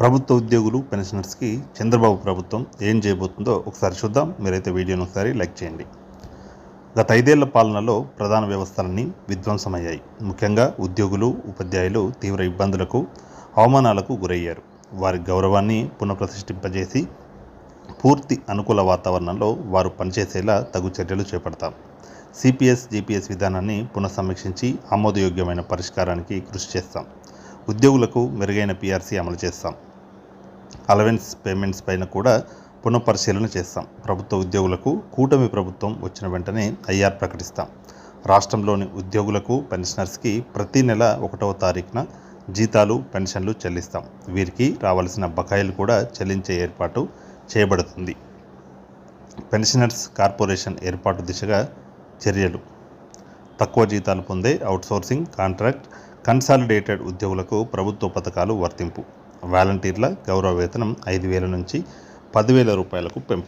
ప్రభుత్వ ఉద్యోగులు పెన్షనర్స్కి చంద్రబాబు ప్రభుత్వం ఏం చేయబోతుందో ఒకసారి చూద్దాం. మీరైతే వీడియోను ఒకసారి లైక్ చేయండి. గత ఐదేళ్ళ పాలనలో ప్రధాన వ్యవస్థలన్నీ విధ్వంసమయ్యాయి. ముఖ్యంగా ఉద్యోగులు ఉపాధ్యాయులు తీవ్ర ఇబ్బందులకు అవమానాలకు గురయ్యారు. వారి గౌరవాన్ని పునఃప్రతిష్ఠింపజేసి పూర్తి అనుకూల వాతావరణంలో వారు పనిచేసేలా తగు చర్యలు చేపడతాం. సిపిఎస్ జిపిఎస్ విధానాన్ని పునఃసమీక్షించి ఆమోదయోగ్యమైన పరిష్కారానికి కృషి చేస్తాం. ఉద్యోగులకు మెరుగైన పిఆర్సీ అమలు చేస్తాం. అలవెన్స్ పేమెంట్స్ పైన కూడా పునఃపరిశీలన చేస్తాం. ప్రభుత్వ ఉద్యోగులకు కూటమి ప్రభుత్వం వచ్చిన వెంటనే ఐఆర్ ప్రకటిస్తాం. రాష్ట్రంలోని ఉద్యోగులకు పెన్షనర్స్కి ప్రతి నెల ఒకటవ తారీఖున జీతాలు పెన్షన్లు చెల్లిస్తాం. వీరికి రావాల్సిన బకాయిలు కూడా చెల్లించే ఏర్పాటు చేయబడుతుంది. పెన్షనర్స్ కార్పొరేషన్ ఏర్పాటు దిశగా చర్యలు. తక్కువ జీతాలు పొందే అవుట్సోర్సింగ్ కాంట్రాక్ట్ కన్సాలిడేటెడ్ ఉద్యోగులకు ప్రభుత్వ పథకాలు వర్తింపు. వాలంటీర్ల గౌరవ వేతనం ఐదు వేల నుంచి పదివేల రూపాయలకు పెంపు